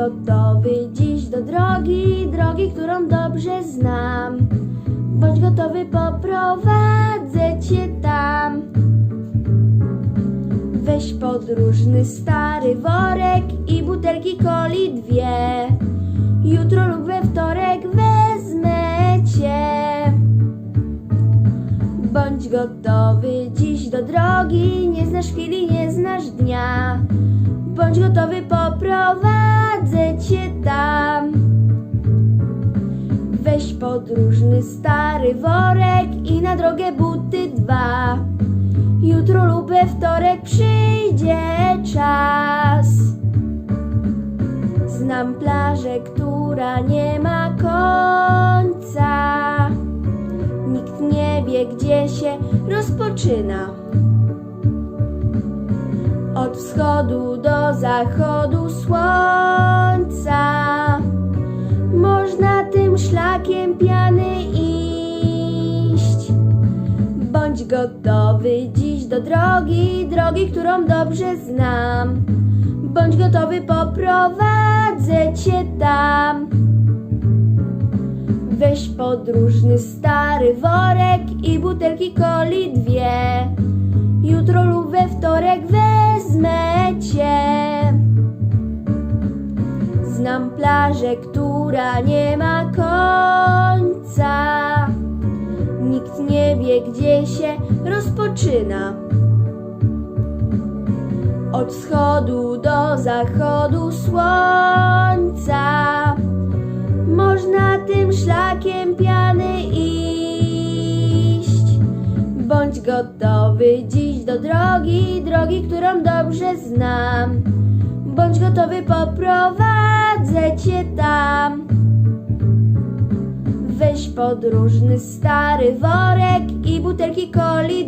gotowy dziś do drogi, drogi, którą dobrze znam. Bądź gotowy, poprowadzę cię tam. Weź podróżny stary worek i butelki coli dwie. Jutro lub we wtorek wezmę cię. Bądź gotowy dziś do drogi, nie znasz chwili, nie znasz dnia. Bądź gotowy, poprowadzę cię tam. Weź podróżny stary worek i na drogę buty dwa. Jutro lub we wtorek przyjdzie czas. Znam plażę, która nie ma końca. Nikt nie wie, gdzie się rozpoczyna. Od wschodu do zachodu słońca. Można tym szlakiem piany iść. Bądź gotowy dziś do drogi, drogi, którą dobrze znam. Bądź gotowy, poprowadzę cię tam. Weź podróżny stary worek i butelki coli dwie. Znam plażę, która nie ma końca. Nikt nie wie, gdzie się rozpoczyna. Od wschodu do zachodu słońca. Można tym szlakiem piany iść. Bądź gotowy dziś do drogi, drogi, którą dobrze znam. Bądź gotowy, poprowadzę cię tam. Weź podróżny stary worek i butelki coli